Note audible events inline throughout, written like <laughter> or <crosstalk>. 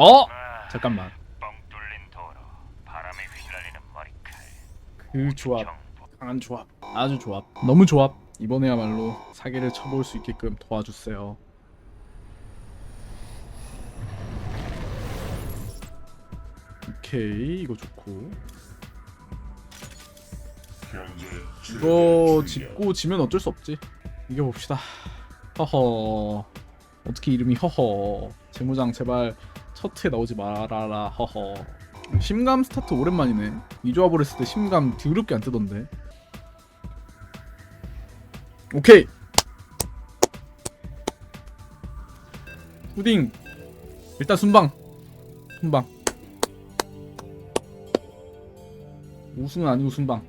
어? 잠깐만. 뻥 뚫린 도로 바람에 휘날리는 머리칼 그 조합. 강한 조합. 아주 조합. 너무 조합. 이번에야말로 사기를 쳐볼 수 있게끔 도와주세요. 오케이 이거 좋고 이거 짚고 지면 어쩔 수 없지 이겨 봅시다 허허 어떻게 이름이 허허 재무장 제발 첫 회에 나오지 말아라. 허허. 심감 스타트 오랜만이네. 이 조합을 했을 때 심감 드럽게 안 뜨던데. 오케이. 푸딩. 일단 순방. 순방. 우승은 아니고 순방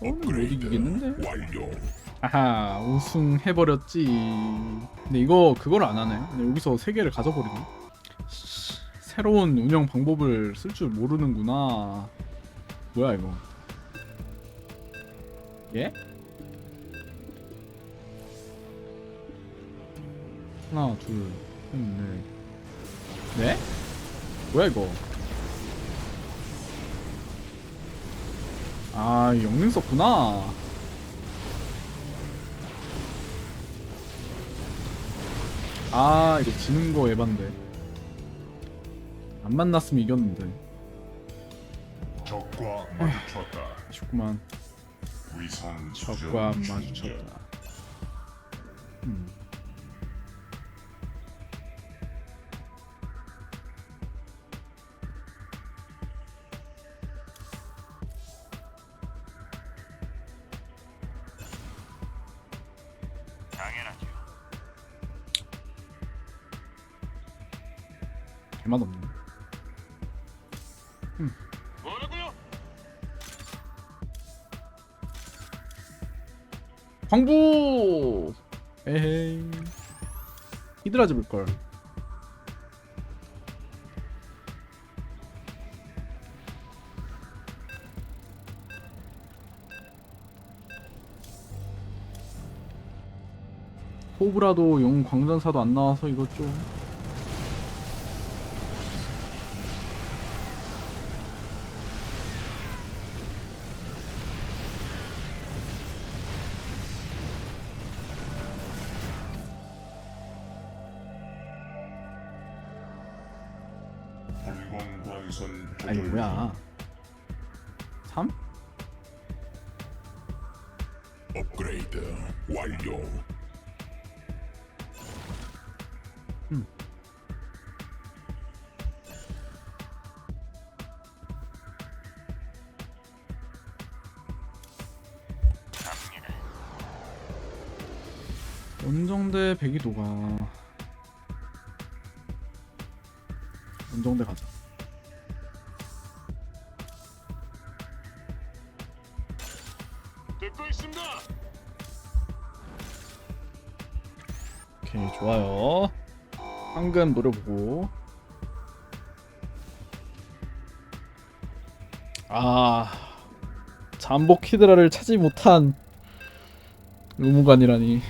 어는 못 이기겠는데? 완료. 아하 우승 해버렸지 근데 이거 그걸 안 하네 근데 여기서 세 개를 가져버리네 씨, 새로운 운영 방법을 쓸 줄 모르는구나 뭐야 이거 예? 하나 둘셋넷 네? 뭐야 이거 아 영능 썼구나. 아 이거 지는 거 에반데. 안 만났으면 이겼는데. 적과 마주쳤다. 아쉽구만. 위상 적과 마주쳤다. 음. 히드라 잡을 걸. 호브라도 용 광전사도 안 나와서 이거 좀 원정대 백이도가? 원정대 가자 듣고 있습니다. 오케이 좋아요. 황금 노려보고. 아 잠복 히드라를 찾지 못한 의무관이라니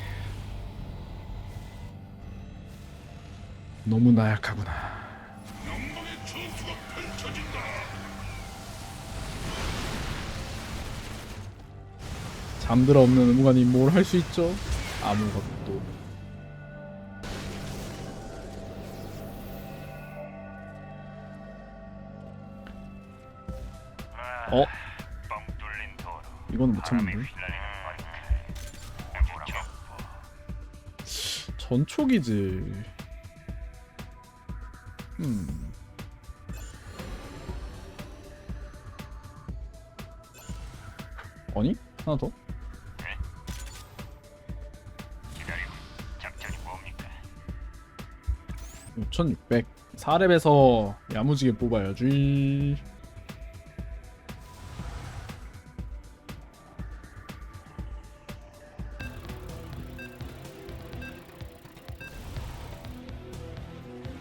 너무 나약하구나 잠들어 없는 의무관이 뭘 할 수 있죠? 아무것도 어? 이건 못 참는데 전초기지 음. 아니? 하나 더? 5600 4렙에서 야무지게 뽑아야지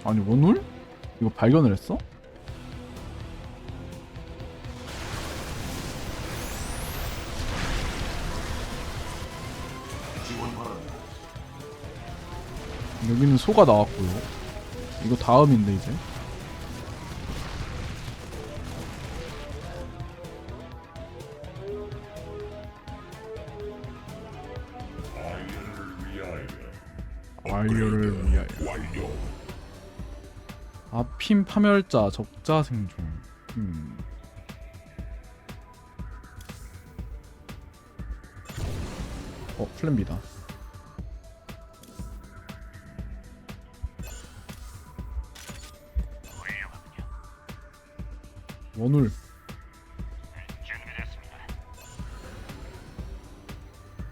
아니 원울? 이거 발견을 했어? 여기는 소가 나왔고요. 이거 다음인데 이제. 완료를 위하여. 아핀 파멸자 적자 생존. 음. 어 플랜 B다. 훌륭하군요. 원울.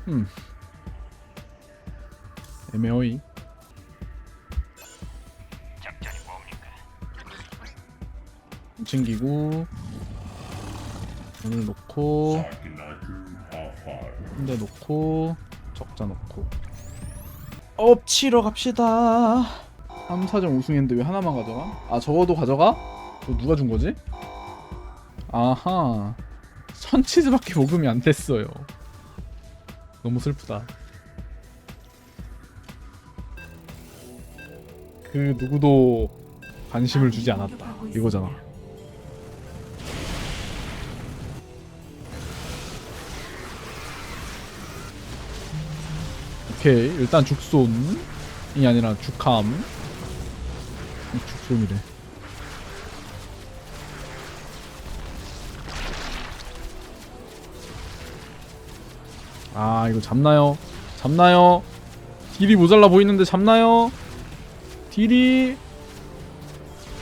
음. 애매어이. 챙기고. 원울 놓고. 한대 놓고 적자 놓고 엎치러 갑시다 3, 4점 우승했는데 왜 하나만 가져가? 아 저거도 가져가? 저 누가 준 거지? 아하 천치즈밖에 모금이 안 됐어요 너무 슬프다 그 누구도 관심을 주지 않았다 이거잖아 오케이 일단 죽손이 아니라 죽함 죽손이래 아 이거 잡나요? 잡나요? 딜이 모자라 보이는데 잡나요? 딜이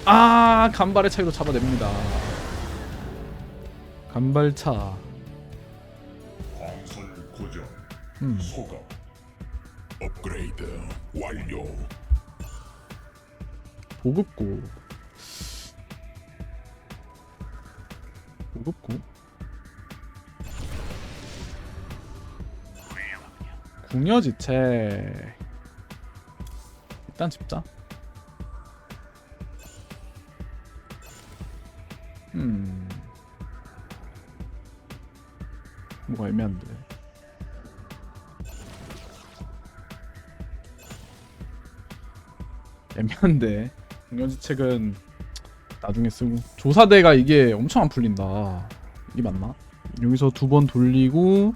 아 간발의 차이로 잡아냅니다 간발차. 음. 소각. 업그레이드 완료. 보급고 훌륭하군요. 궁여지책 일단 집자. 음. 뭐가 애매한데 애매한데 궁여지책은 나중에 쓰고. 조사대가 이게 엄청 안 풀린다. 이게 맞나? 여기서 두 번 돌리고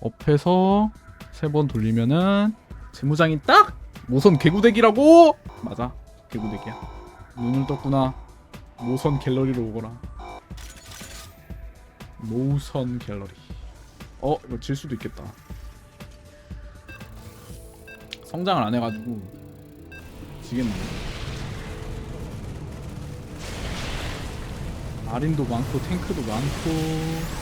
업해서 세 번 돌리면은 재무장이 딱 모선 개구대기라고! 맞아. 개구대기야. 눈을 떴구나. 모선 갤러리로 오거라. 모선 갤러리. 어 이거 질 수도 있겠다. 성장을 안 해가지고 지겠네. 마린도 많고 탱크도 많고.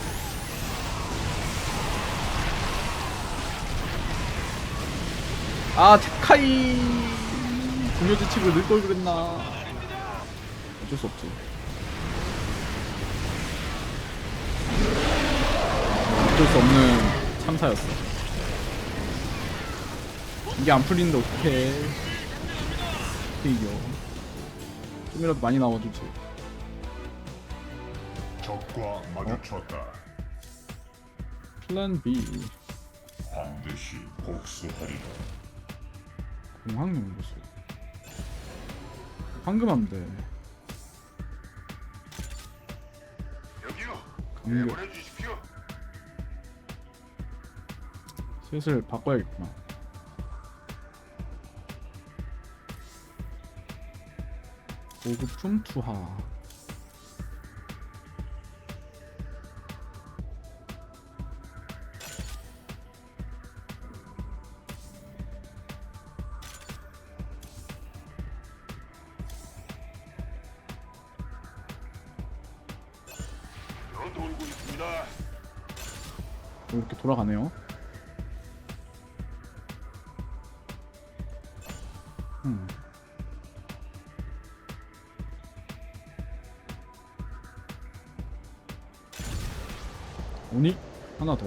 아 테카이! 공효지칙을 넣을 걸 그랬나? 어쩔 수 없지. 어쩔 수 없는 참사였어. 이게 안 풀리는데 어떡해 어떻게 이겨 좀이라도 많이 나와주지 적과 마주쳤다. 플랜 B 반드시 복수하리라. 공항용 황금하면 돼 여기요. 강력 주십시오. 슬슬 바꿔야겠구나 투하 돌고 있습니다. 이렇게 돌아가네요 하나 더.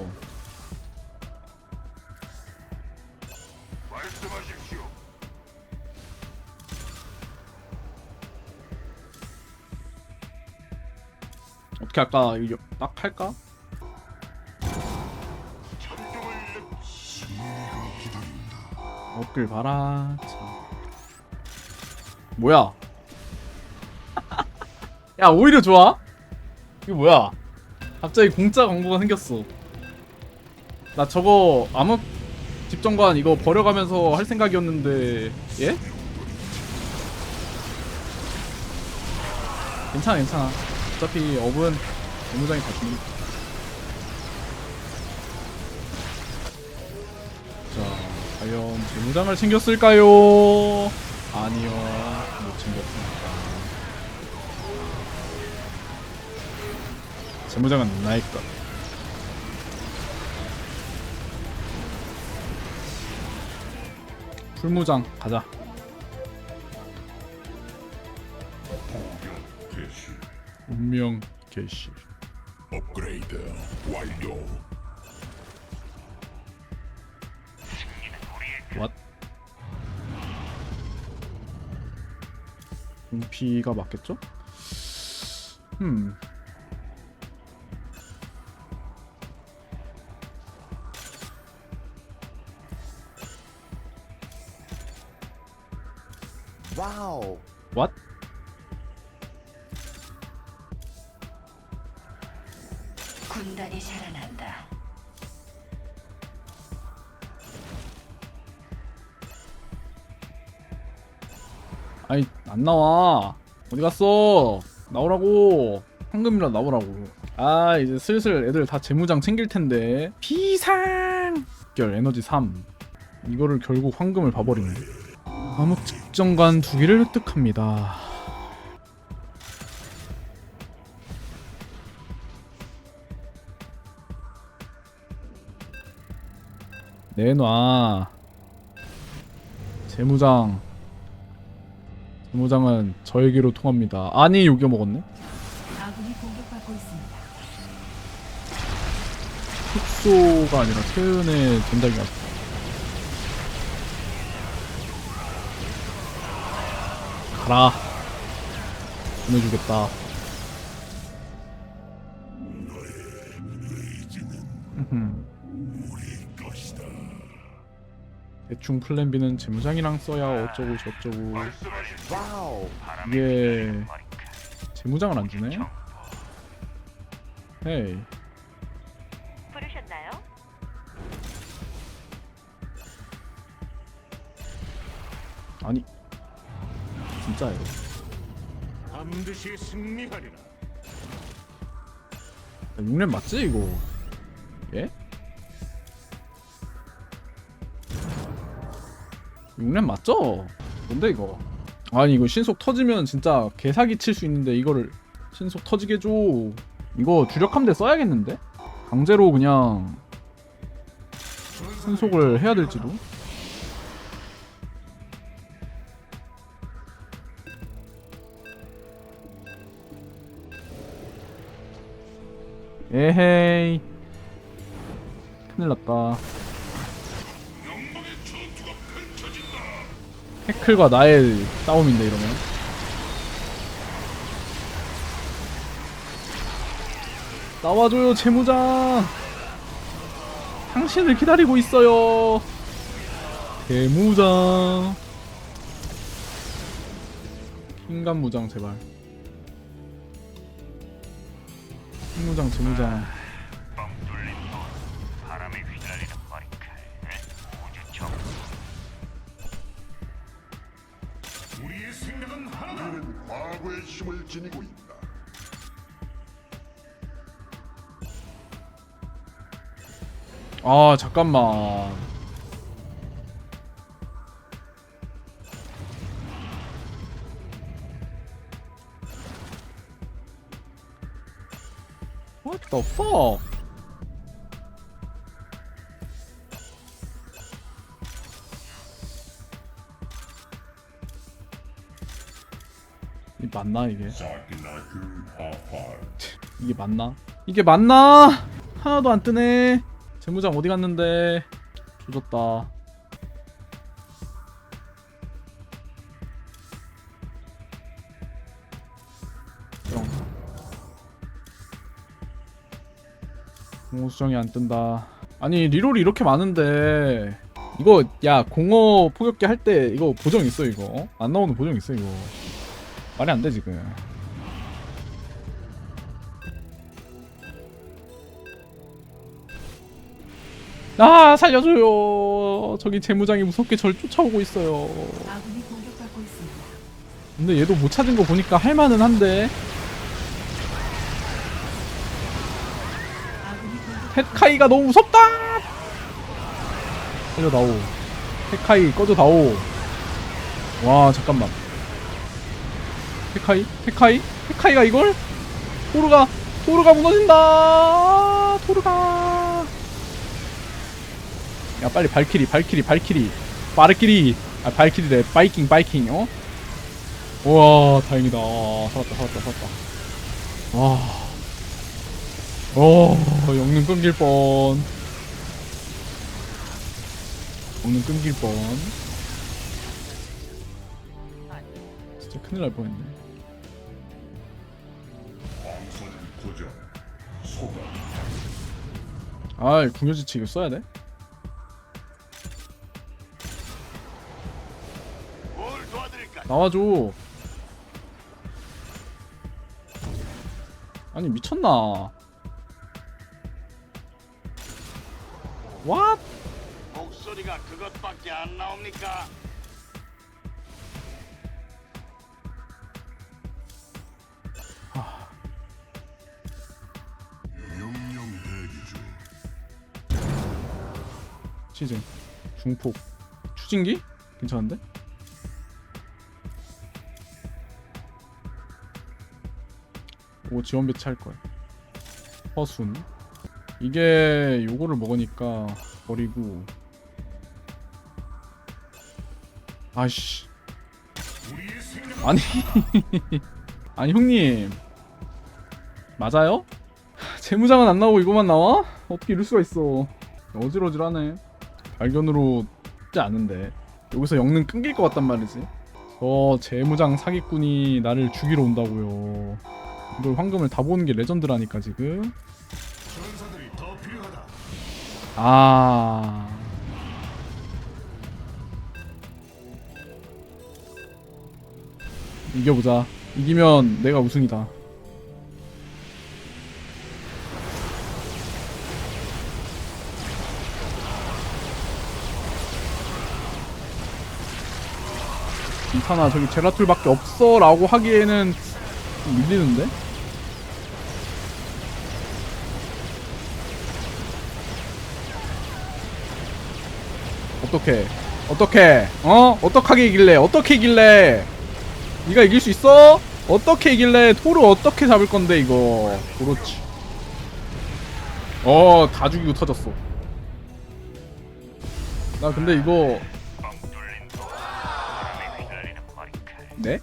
말씀하십시오. 어떻게 할까? 이거 딱 할까? 얻길 바라. 참. 뭐야? <laughs> 야 오히려 좋아? 이거 뭐야? 갑자기 공짜 광고가 생겼어. 나 저거 암흑 집정관 이거 버려가면서 할 생각이었는데 예? 괜찮아 괜찮아. 어차피 업은 재무장이 다 주니까. 자, 과연 재무장을 챙겼을까요? 아니요, 못 챙겼습니다. 재무장은 나의 것. 풀무장 가자. 개시. 운명 개시. 업그레이드 완료. 왓? 공피가 맞겠죠? 음. 와우. 왓? 군단이 살아난다. 아니 안 나와. 어디 갔어? 나오라고. 황금이라 나오라고. 아 이제 슬슬 애들 다 재무장 챙길 텐데. 비상! 결 에너지 3 이거를 결국 황금을 봐버리네 암흑 측정관 두 개를 획득합니다 내놔 재무장 재무장은 저에게로 통합니다. 아니 요겨 먹었네. 흑소가 아니라 태은의 전작이 왔어. 가라. 보내주겠다. <laughs> 대충 플랜 B는 재무장이랑 써야 어쩌고 저쩌고. 와우. 이게. 재무장을 안 주네. 헤이. 부르셨나요? 아니 진짜예요. 반드시 승리하리라. 6렙 맞지 이거? 예? 6렙 맞죠? 뭔데 이거? 아니 이거 신속 터지면 진짜 개사기 칠 수 있는데 이거를 신속 터지게 해줘 이거 주력함대 써야겠는데? 강제로 그냥 신속을 해야 될지도? 에헤이. 큰일 났다. 해클과 나의 싸움인데 이러면. 나와줘요 재무장. 당신을 기다리고 있어요. 재무장. 킹감 무장 제발 재무장 하나다. 우리는 과거의 힘을 지니고 있다. 아 잠깐만 the fuck? 이 맞나 이게? 이게 맞나? 이게 맞나? 하나도 안 뜨네 재무장 어디 갔는데 조졌다 공허 수정이 안 뜬다. 아니 리롤이 이렇게 많은데 이거 야 공허 포격기 할 때 이거 보정 있어 이거? 어? 안 나오는 보정 있어 이거? 말이 안 돼 지금. 아 살려줘요. 저기 재무장이 무섭게 절 쫓아오고 있어요. 근데 얘도 못 찾은 거 보니까 할만은 한데 헷카이가 너무 무섭다! 꺼져 나오. 헷카이 꺼져 나오. 와 잠깐만. 헷카이? 헷카이? 헷카이가 이걸? 토르가 토르가 무너진다! 토르가! 야 빨리 발키리 발키리 발키리. 빠르키리. 아 발키리래. 바이킹 바이킹 어? 우와 다행이다. 살았다 살았다 살았다. 와 어, 영능 끊길 뻔. 영능 끊길 뻔. 진짜 큰일 날 뻔했네. 아, 궁여지치 이거 써야 돼? 나와줘. 아니 미쳤나? 왓? 목소리가 그것밖에 안 나옵니까? 명령 대기 중 시즌 중폭 추진기? 괜찮은데? 오 지원 배치할 거야 허순 이게 요거를 먹으니까 버리고. 아씨. 아니. <laughs> 아니 형님. 맞아요? <laughs> 재무장은 안 나오고 이거만 나와? 어떻게 이럴 수가 있어. 어질어질하네. 발견으로 쉽지 않은데. 여기서 영능 끊길 것 같단 말이지. 저 재무장 사기꾼이 나를 죽이러 온다고요. 이걸 황금을 다 보는 게 레전드라니까 지금 아. 이겨보자. 이기면 내가 우승이다. 괜찮아 저기 제라툴밖에 없어 라고 하기에는 좀 밀리는데? 어떻게? 어떻게? 어? 어떻게 이길래? 어떻게 이길래? 네가 이길 수 있어? 어떻게 이길래? 토르 어떻게 잡을 건데 이거? 그렇지. 어, 다 죽이고 터졌어. 나 근데 이거 네?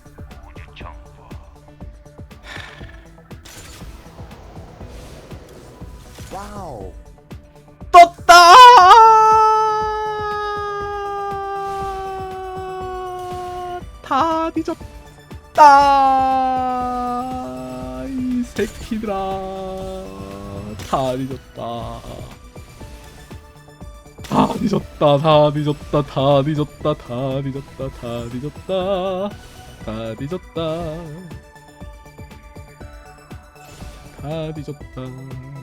다 뒤졌다! 이 새끼들아. 다 뒤졌다. 다 뒤졌다, 다 뒤졌다, 다 뒤졌다, 다 뒤졌다, 다 뒤졌다. 다 뒤졌다. 다 뒤졌다.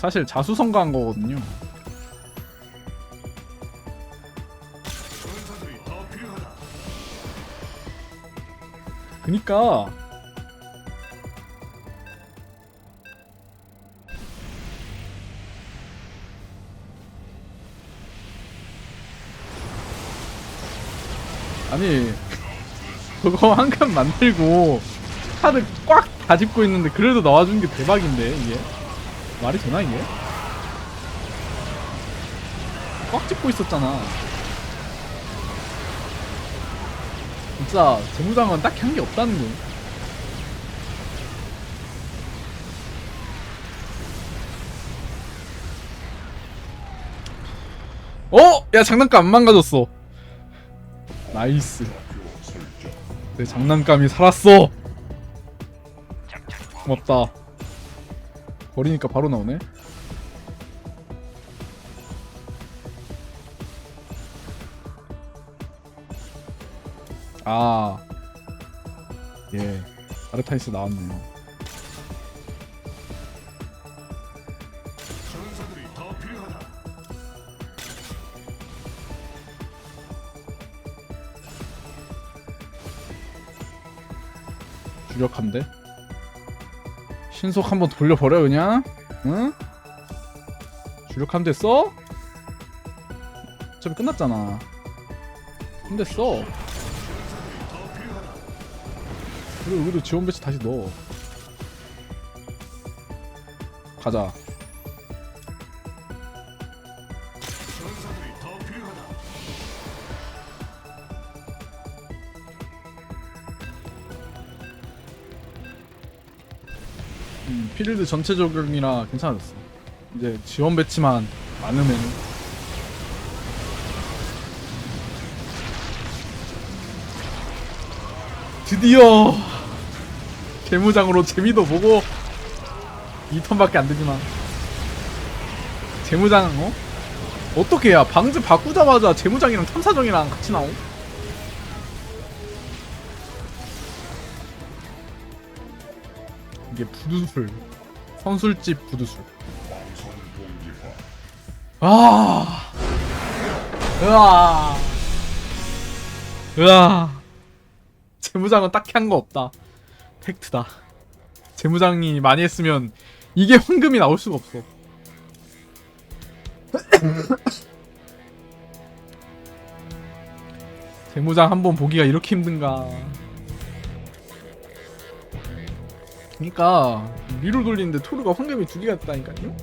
사실 자수성가한 거거든요. 그니까 아니 그거 <laughs> 한 칸 만들고 카드 꽉 다 짚고 있는데 그래도 나와준 게 대박인데 이게 말이 되나 이게? 꽉 짚고 있었잖아. 진짜 재무장은 딱히 한 게 없다는 거. 어? 야 장난감 안 망가졌어. 나이스. 내 장난감이 살았어. 고맙다. 버리니까 바로 나오네. 아, 예, 아르타이스 나왔네요. 주력한데. 신속 한번 돌려버려 그냥. 응? 주력함 됐어? 어차피 끝났잖아. 근데 써. 그리고 여기도 지원 배치 다시 넣어. 가자. 필드 전체 적용이라 괜찮아졌어. 이제 지원 배치만 많으면 드디어 재무장으로 재미도 보고 2턴밖에 안 되지만 재무장 어? 어떻게 해야 방즈 바꾸자마자 재무장이랑 탐사정이랑 같이 나오? 이게 부두술 선술집 동기화. 아. 으아. 으아. 재무장은 딱히 한 거 없다. 팩트다. 재무장이 많이 했으면 이게 황금이 나올 수가 없어. <coughs> 재무장 한 번 보기가 이렇게 힘든가 그니까? 위로 돌리는데 토르가 황금이 두 개가 있다니까요